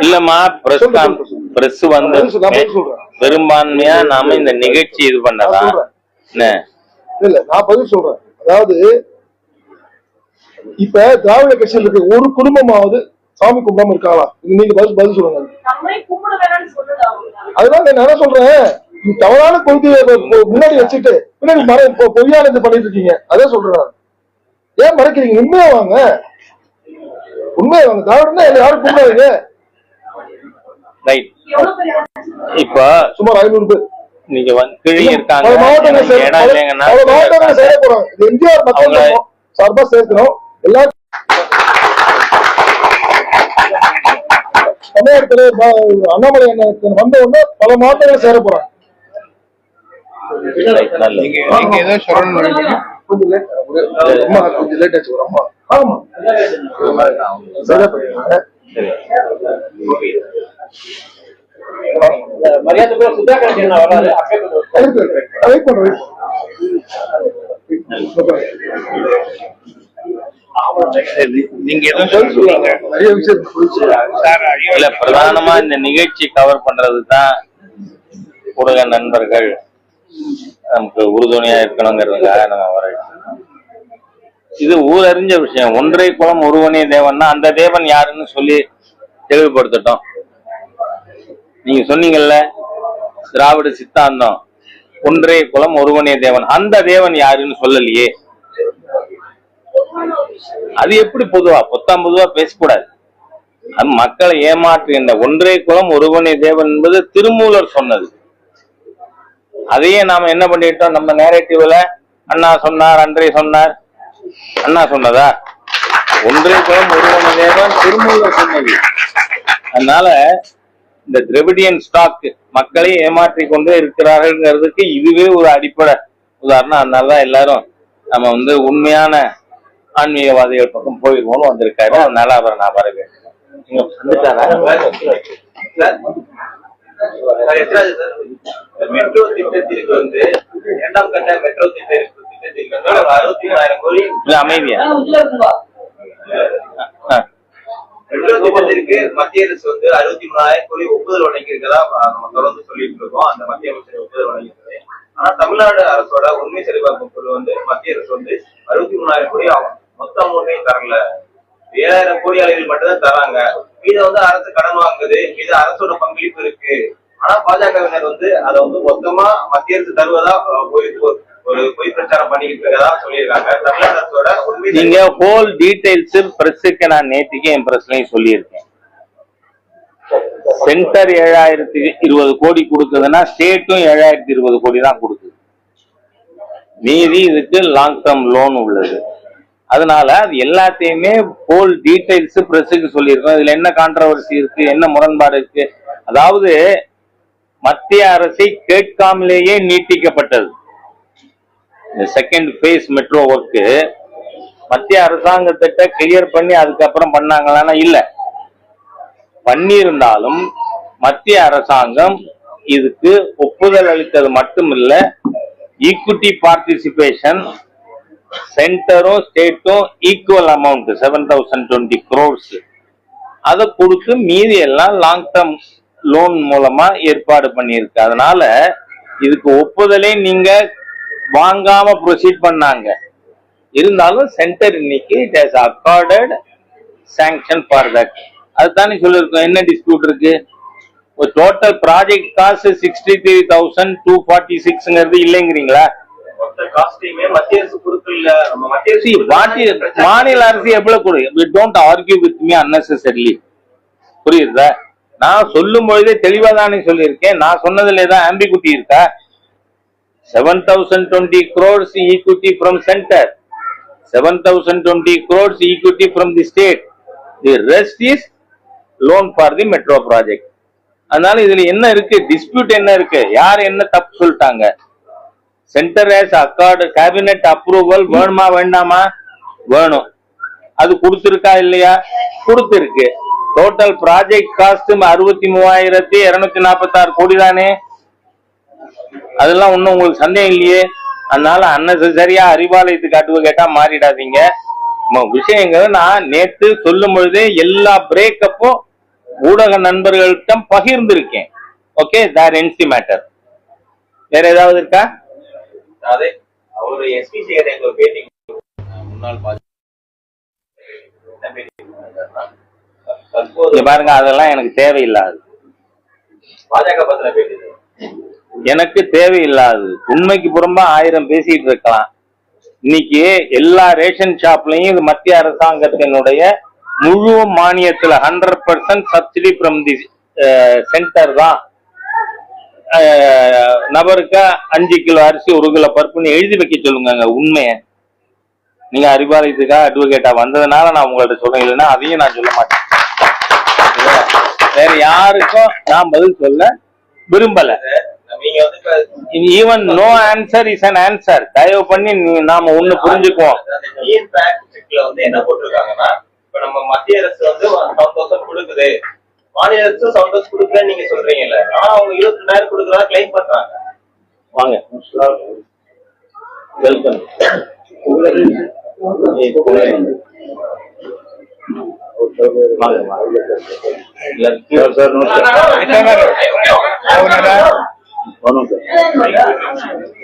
இல்லம்மா press. Press வந்து. பெரும்பான்மையா நாம இந்த நிகழ்ச்சி இது. என்ன? இல்ல நான் பதில் சொல்றேன். அதாவது இப்ப திராவிட கட்சியில் இருக்க ஒரு குடும்பமாவது சாமி கும்பிடாம இருக்காங்களா இது நீங்க பதில் பதில் சொல்லுங்க. அதுதான் நான் என்ன சொல்றேன்? நீ தவறான கொள்கையை முன்னாடி வச்சுட்டு பின்னாடி மறை பொ- பொய்யான இது பண்ணிட்டு இருக்கீங்க. அதே சொல்றேன். ஏன் மறைக்கிறீங்க? உண்மையா வாங்க. உண்மையா வாங்க. திராவிடம்னா யாரும் கும்பிடாதீங்க ரைட் இப்போ சுமார் ஐநூறு பேர். நீங்க வந்து கிழி இருக்காங்க. எம்ஜிஆர் மக்கள் அவங்க- சார்பா சேர்க்கிறோம் எல்லா தமிழகத்துல அண்ணாமலை அண்ணன் வந்த உடனே பல மாவட்டங்கள் சேர போறாங்க. நீங்க ஏதோ சொல்லணும் கொஞ்சம் லேட் ஆச்சு. ஒரு அம்மா ஆமா. மரியாதை. வெயிட் நீங்க ஐயோ இல்ல பிரதானமா இந்த நிகழ்ச்சி கவர் பண்றது தான் ஊடக நண்பர்கள் நமக்கு உறுதுணையா இருக்கணுங்கிறதுக்காக நம்ம வர இது ஊரறிஞ்ச விஷயம். ஒன்றை குலம் ஒருவனே தேவன்னா அந்த தேவன் யாருன்னு சொல்லி தெளிவுபடுத்தட்டும். நீங்க சொன்னீங்கல்ல திராவிட சித்தாந்தம். ஒன்றே குலம் ஒருவனே தேவன். அந்த தேவன் யாருன்னு சொல்லலையே. அது எப்படி பொதுவா? பொத்தாம் பொதுவா பேசக்கூடாது. அது மக்களை ஏமாற்றுகின்ற ஒன்றே குலம் ஒருவனே தேவன் என்பது திருமூலர் சொன்னது. அதையே நாம என்ன பண்ணிட்டோம்? நம்ம நேரட்டிவ்ல அண்ணா சொன்னார் அன்றை சொன்னார். அண்ணா சொன்னதா? ஒன்றே குலம் ஒருவனே தேவன் திருமூலர் சொன்னது. அதனால இந்த திரவிடியன் ஸ்டாக் மக்களை ஏமாற்றி கொண்டே இருக்கிறார்கள்ங்கிறதுக்கு இதுவே ஒரு அடிப்படை உதாரணம். அதனாலதான் எல்லாரும் நம்ம வந்து உண்மையான ஆன்மீகவாதிகள் பக்கம் போயிருவோம்னு வந்திருக்காரு. அதனால அவரை நான் வரவேன் மெட்ரோ திட்டத்திற்கு வந்து இரண்டாம் கட்ட மெட்ரோ திட்டத்திற்கு இல்ல அமைதியா? மத்திய அரசு வந்து அறுபத்தி மூணாயிரம் கோடி ஒப்புதல் வழங்கியிருக்கதா நம்ம தொடர்ந்து சொல்லிட்டு இருக்கோம். அந்த மத்திய அமைச்சர் ஒப்புதல் வழங்கியிருக்கிறது ஆனா தமிழ்நாடு அரசோட உண்மை சரிபார்க்கும் குழு வந்து மத்திய அரசு வந்து அறுபத்தி மூணாயிரம் கோடி ஆகும் மொத்த அமௌண்ட்டையும் தரல. ஏழாயிரம் கோடி அளவில் மட்டும்தான் தராங்க. மீத வந்து அரசு கடன் வாங்குது. மீது அரசோட பங்களிப்பு இருக்கு. ஆனா பாஜகவினர் வந்து அதை வந்து மொத்தமா மத்திய அரசு தருவதா அஹ், போய் ஒரு- பொய் பிரச்சாரம் பண்ணிக்கிட்டு இருக்கதா சொல்லியிருக்காங்க. தமிழ்நாடு அரசோட உண்மை நீங்க ஹோல் டீடைல்ஸ் பிரஸுக்கு நான் நேத்திக்கு என் பிரஸ்லையும் சொல்லியிருக்கேன். சென்டர் ஏழாயிரத்தி இருபது கோடி கொடுக்குதுன்னா ஸ்டேட்டும் ஏழாயிரத்தி இருபது கோடி தான் கொடுக்குது. மீதி இதுக்கு லாங் டேர்ம் லோன் உள்ளது. அதனால அது எல்லாத்தையுமே ஹோல் டீடைல்ஸ் பிரஸுக்கு சொல்லியிருக்கோம். இதுல என்ன கான்ட்ரவர்சி இருக்கு என்ன முரண்பாடு இருக்கு? அதாவது மத்திய அரசை கேட்காமலேயே நீட்டிக்கப்பட்டது. செகண்ட் ஃபேஸ் மெட்ரோ ஒர்க்கு மத்திய அரசாங்கத்திட்ட கிளியர் பண்ணி அதுக்கப்புறம் பண்ணாங்களான்னா இல்ல. பண்ணியிருந்தாலும் மத்திய அரசாங்கம் இதுக்கு ஒப்புதல் அளித்தது மட்டுமில்ல. ஈக்விட்டி பார்ட்டிசிபேஷன் சென்டரும் ஸ்டேட்டும் equal amount seven thousand twenty crores அதை கொடுத்து மீதி எல்லாம் லாங் டேர்ம் லோன் மூலமா ஏற்பாடு பண்ணியிருக்கு. அதனால இதுக்கு ஒப்புதலே நீங்க வாங்காம ப்ரொசீட் பண்ணாங்க. இருந்தாலும் சென்டர் இன்னைக்கு it has accorded sanction for that அதுதானே சொல்லியிருக்கோம் என்ன டிஸ்பியூட் இருக்கு? ஒரு total project cost sixty three thousand two forty சிக்ஸ்ங்கிறது இல்லைங்கிறீங்களா மாநில அரசு எவ்வளவு கொடு don't argue with me unnecessarily. புரியுதா? நான் சொல்லும் பொழுதே தெளிவா தானே சொல்லியிருக்கேன். நான் சொன்னதுல ஏதாவது ஆம்பிகுட்டி இருக்கா? Seven thousand twenty crores equity from centre seven thousand crores equity from the state the rest is loan for the metro project அதனால இதுல என்ன இருக்கு? டிஸ்பியூட் என்ன இருக்கு? யார் என்ன தப்பு சொல்லிட்டாங்க? Centre has accord cabinet approval வேணுமா வேண்டாமா? வேணும். அது கொடுத்துருக்கா இல்லையா? கொடுத்துருக்கு. டோட்டல் ப்ராஜெக்ட் காஸ்ட் அறுபத்தி மூவாயிரத்தி இருநூத்தி நாற்பத்தாறு கோடி தானே அதெல்லாம் ஒன்றும் உங்களுக்கு சந்தேகம் இல்லையே. அதனால அன்னெசரியா அறிவாலயத்துக்கு அட்வொகேட்டா மாறிடாதீங்க. நம்ம விஷயங்கள் நான் நேத்து சொல்லும் பொழுதே எல்லா பிரேக்கப்பும் ஊடக நண்பர்கள்ட்ட பகிர்ந்திருக்கேன். ஓகே தேர் என்சி மேட்டர் வேற ஏதாவது இருக்கா? பாருங்க அதெல்லாம் எனக்கு தேவையில்லாது. பாஜக பத்தின பேட்டி. எனக்கு தேவையில்லாது. உண்மைக்கு புறம்பா ஆயிரம் பேசிட்டு இருக்கலாம் இன்னைக்கு எல்லா ரேஷன் ஷாப்லயும் இது மத்திய அரசாங்கத்தினுடைய முழு மானியத்துல hundred percent subsidy from the centre தான். நபருக்கு அஞ்சு கிலோ அரிசி ஒரு கிலோ பருப்புன்னு எழுதி வைக்க சொல்லுங்க உண்மையை. நீங்க அறிவாலயத்துக்காக அட்வொகேட்டா வந்ததுனால நான் உங்கள்ட்ட சொல்றேன். இல்லைன்னா அதையும் நான் சொல்ல மாட்டேன். வேற யாருக்கும் நான் பதில் சொல்ல விரும்பல. Even no answer is an answer தயவு பண்ணி நாம ஒண்ணு புரிஞ்சுக்குவோம். வந்து என்ன போட்டிருக்காங்கன்னா இப்ப நம்ம மத்திய அரசு வந்து செவன் தௌசண்ட் கொடுக்குது. மாநில அரசு செவன் தௌசண்ட் கொடுக்குறேன்னு நீங்க சொல்றீங்கல்ல. ஆனா அவங்க இருபத்தி ரெண்டாயிரம் கொடுக்குறதா கிளைம் பண்றாங்க. வாங்க. வெல்கம்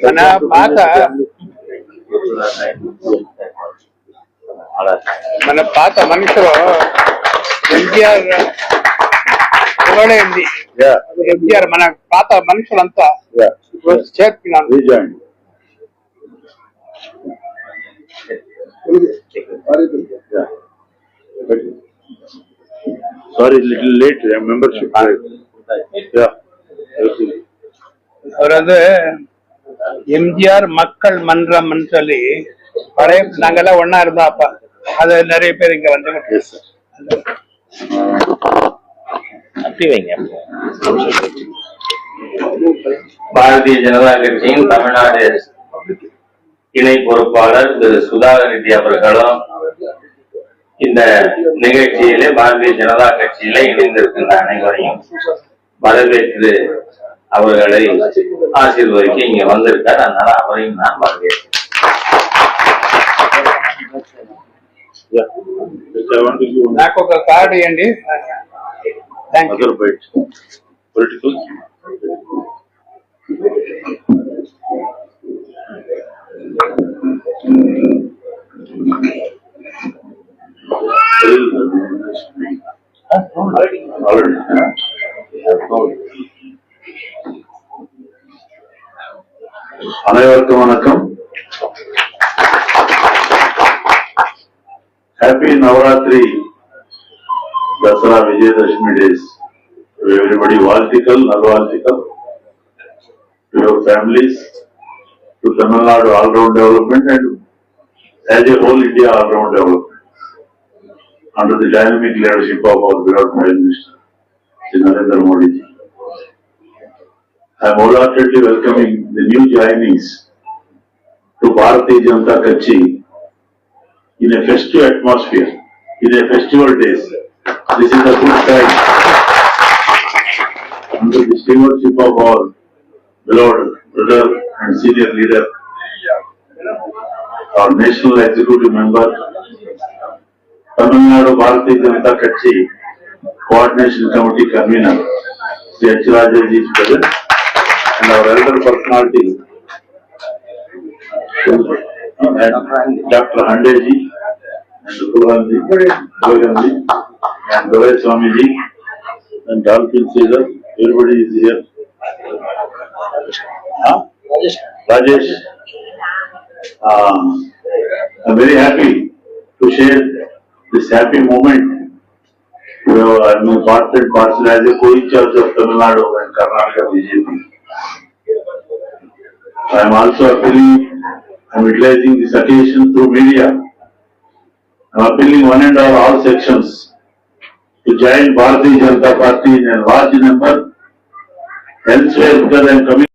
మన పాత మన పాత మనసులో ఎన్టీఆర్ ఇవ్వడైంది ఎన్టీఆర్ మన పాత మనుషులంతా చేర్పినాను సారీ లిటిల్ లేట్ మెంబర్షిప్ அவர் வந்து எம்ஜிஆர் மக்கள் மன்றம்னு சொல்லி பழைய நாங்கெல்லாம் ஒண்ணா இருந்தோம் அப்ப அது நிறைய பேர் இங்க வந்து. அப்படி வைங்க பாரதிய ஜனதா கட்சியின் தமிழ்நாடு இணை பொறுப்பாளர் திரு சுதாகர் ரெட்டி அவர்களும் இந்த நிகழ்ச்சியிலே பாரதிய ஜனதா கட்சியில இணைந்திருக்கின்ற அனைவரையும் வரவேற்று அவர்களை ஆசீர்வதிக்க இங்க வந்திருக்கார் அதனால அவரையும் நான் வரவேற்கிறேன் Yeah. Just I want to give one నాకు ఒక కార్డు ఇవ్వండి థ్యాంక్ యూ other அனைவருக்கும் வணக்கம் Happy Navratri Dasara Vijayadashmi days. To everybody, Valtikal, Nalvaltikal, to your families, to Tamil Nadu all-round development and as a whole India all-round development. Under the dynamic leadership of our beloved Prime Minister, Shri Narendra Modi ji. I am wholeheartedly welcoming the new joinees to Bharatiya Janata Kutchi in a festive atmosphere, in a festival days. This is a good time. Under the stewardship of our beloved brother and senior leader, our national executive member, Tamil Nadu Bharatiya Janata Kutchi Coordination Committee convener, Sri H. Is present, and our elder personality, and Dr. Handeji, and Kulanji, Kulanji, and Dore Swamiji, and Dolphin Caesar, everybody is here. Huh? Rajesh. Uh, I'm very happy to share this happy moment. You know, I'm a part and parcel as a co-in-charge of Tamil Nadu and Karnataka BJP. I am also appealing, I am utilizing this occasion through media. I am appealing one and all, all sections to join Bharatiya Janata Party in a large number. Elsewhere, because I am coming